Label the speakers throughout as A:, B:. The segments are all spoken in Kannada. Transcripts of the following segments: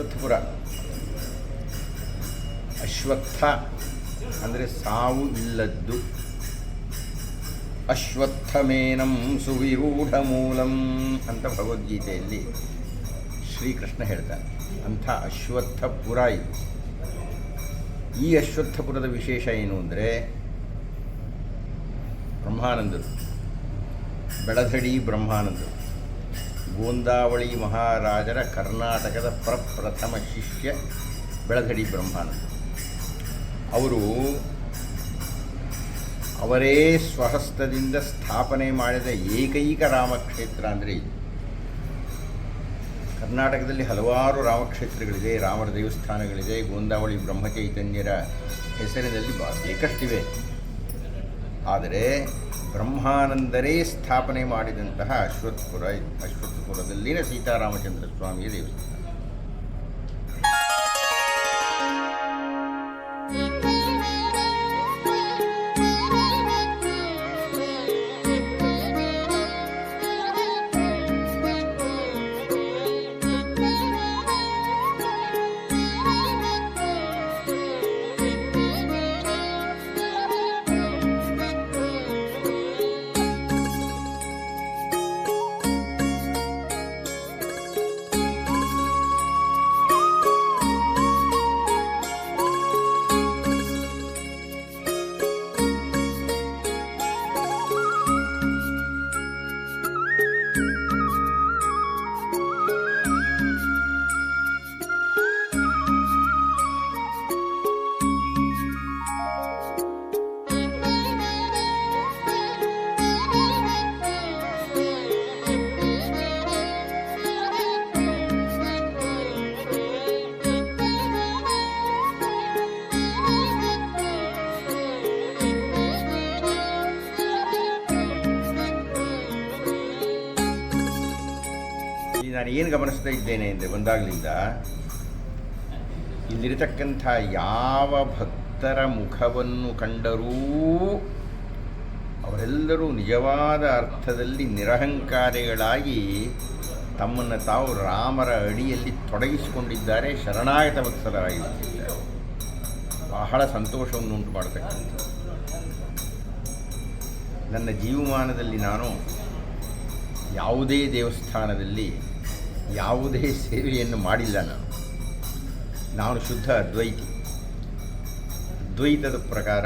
A: ಅಶ್ವತ್ಥಪುರ. ಅಶ್ವತ್ಥ ಅಂದರೆ ಸಾವು ಇಲ್ಲದ್ದು. ಅಶ್ವತ್ಥಮೇನಂ ಸುವಿರೂಢ ಮೂಲಂ ಅಂತ ಭಗವದ್ಗೀತೆಯಲ್ಲಿ ಶ್ರೀಕೃಷ್ಣ ಹೇಳ್ತಾನೆ ಅಂಥ ಅಶ್ವತ್ಥಪುರ ಇದು. ಈ ಅಶ್ವತ್ಥಪುರದ ವಿಶೇಷ ಏನು ಅಂದರೆ ಬ್ರಹ್ಮಾನಂದರು. ಬೆಳಧಡಿ ಬ್ರಹ್ಮಾನಂದರು. ಗೋಂದಾವಳಿ ಮಹಾರಾಜರ ಕರ್ನಾಟಕದ ಪ್ರಪ್ರಥಮ ಶಿಷ್ಯ ಬೆಳಗಡಿ ಬ್ರಹ್ಮಾನಂದ. ಅವರು ಅವರೇ ಸ್ವಹಸ್ತದಿಂದ ಸ್ಥಾಪನೆ ಮಾಡಿದ ಏಕೈಕ ರಾಮಕ್ಷೇತ್ರ ಅಂದರೆ ಕರ್ನಾಟಕದಲ್ಲಿ ಹಲವಾರು ರಾಮಕ್ಷೇತ್ರಗಳಿದೆ, ರಾಮರ ದೇವಸ್ಥಾನಗಳಿದೆ, ಗೋಂದಾವಳಿ ಬ್ರಹ್ಮಚೈತನ್ಯರ ಹೆಸರಿನಲ್ಲಿ ಬಾ ಬೇಕಷ್ಟಿವೆ ಆದರೆ ಬ್ರಹ್ಮಾನಂದರೇ ಸ್ಥಾಪನೆ ಮಾಡಿದಂತಹ ಅಶ್ವತ್ಥಪುರ ಅಶ್ವತ್ಥಪುರದಲ್ಲಿನ ಸೀತಾರಾಮಚಂದ್ರ ಸ್ವಾಮಿಯ ದೇವಸ್ಥಾನ. ನಾನು ಏನು ಗಮನಿಸ್ತಾ ಇದ್ದೇನೆ ಅಂದರೆ ಬಂದಾಗಲಿಂದ, ಇಲ್ಲಿರತಕ್ಕಂಥ ಯಾವ ಭಕ್ತರ ಮುಖವನ್ನು ಕಂಡರೂ ಅವರೆಲ್ಲರೂ ನಿಜವಾದ ಅರ್ಥದಲ್ಲಿ ನಿರಹಂಕಾರಿಗಳಾಗಿ ತಮ್ಮನ್ನು ತಾವು ರಾಮರ ಅಡಿಯಲ್ಲಿ ತೊಡಗಿಸಿಕೊಂಡಿದ್ದಾರೆ, ಶರಣಾಗತ ಭಕ್ತರಾಗಿ ಬಹಳ ಸಂತೋಷವನ್ನು ಉಂಟು ಮಾಡತಕ್ಕಂಥ ನನ್ನ ಜೀವಮಾನದಲ್ಲಿ ನಾನು ಯಾವುದೇ ದೇವಸ್ಥಾನದಲ್ಲಿ ಯಾವುದೇ ಸೇವೆಯನ್ನು ಮಾಡಿಲ್ಲ ನಾನು. ನಾನು ಶುದ್ಧ ಅದ್ವೈತಿ. ಅದ್ವೈತದ ಪ್ರಕಾರ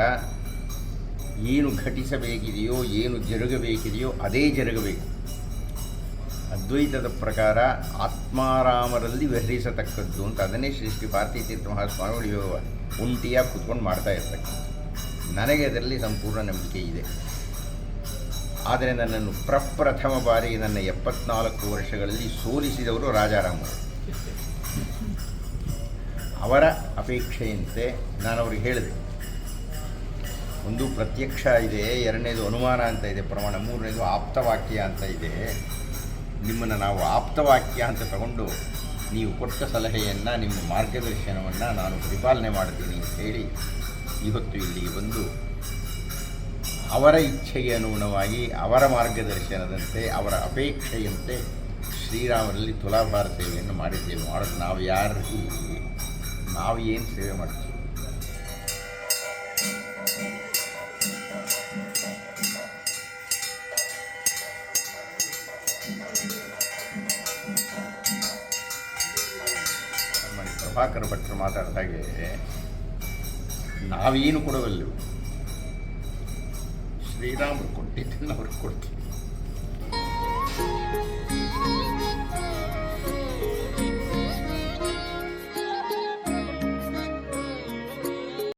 A: ಏನು ಘಟಿಸಬೇಕಿದೆಯೋ, ಏನು ಜರುಗಬೇಕಿದೆಯೋ ಅದೇ ಜರುಗಬೇಕು. ಅದ್ವೈತದ ಪ್ರಕಾರ ಆತ್ಮಾರಾಮರಲ್ಲಿ ವಿಹರಿಸತಕ್ಕದ್ದು ಅಂತ ಅದನ್ನೇ ಶ್ರೀ ಶ್ರೀ ಭಾರತೀ ತೀರ್ಥ ಮಹಾಸ್ವಾಮಿಗಳು ಉಂಟಿಯಾಗಿ ಕುತ್ಕೊಂಡು ಮಾಡ್ತಾ ಇರ್ತಕ್ಕಂಥ ನನಗೆ ಅದರಲ್ಲಿ ಸಂಪೂರ್ಣ ನಂಬಿಕೆ ಇದೆ. ಆದರೆ ನನ್ನನ್ನು ಪ್ರಪ್ರಥಮ ಬಾರಿ ನನ್ನ ಎಪ್ಪತ್ನಾಲ್ಕು ವರ್ಷಗಳಲ್ಲಿ ಸೋಲಿಸಿದವರು ರಾಜಾರಾಮರು. ಅವರ ಅಪೇಕ್ಷೆಯಂತೆ ನಾನು ಅವ್ರಿಗೆ ಹೇಳಿದೆ. ಒಂದು ಪ್ರತ್ಯಕ್ಷ ಇದೆ, ಎರಡನೇದು ಅನುಮಾನ ಅಂತ ಇದೆ, ಪ್ರಮಾಣ ಮೂರನೇದು ಆಪ್ತವಾಕ್ಯ ಅಂತ ಇದೆ. ನಿಮ್ಮನ್ನು ನಾವು ಆಪ್ತವಾಕ್ಯ ಅಂತ ತಗೊಂಡು ನೀವು ಕೊಟ್ಟ ಸಲಹೆಯನ್ನು, ನಿಮ್ಮ ಮಾರ್ಗದರ್ಶನವನ್ನು ನಾನು ಪರಿಪಾಲನೆ ಮಾಡ್ತೀನಿ ಅಂತ ಹೇಳಿ ಇವತ್ತು ಇಲ್ಲಿಗೆ ಬಂದು ಅವರ ಇಚ್ಛೆಗೆ ಅನುಗುಣವಾಗಿ ಅವರ ಮಾರ್ಗದರ್ಶನದಂತೆ, ಅವರ ಅಪೇಕ್ಷೆಯಂತೆ ಶ್ರೀರಾಮರಲ್ಲಿ ತುಲಾಭಾರ ಸೇವೆಯನ್ನು ಮಾಡಿದ್ದೇವೆ. ಮಾಡೋದು ನಾವು ಯಾರಿಗೆ ನಾವು ಏನು ಸೇವೆ ಮಾಡ್ತೀವಿ? ಪ್ರಭಾಕರ ಭಟ್ರು ಮಾತಾಡಿದಾಗೆ ನಾವೇನು ಕೊಡಬಲ್ಲೆವು? ശ്രീരാമൻ കൊട്ടിട്ട് അവർ കൊടുത്തു.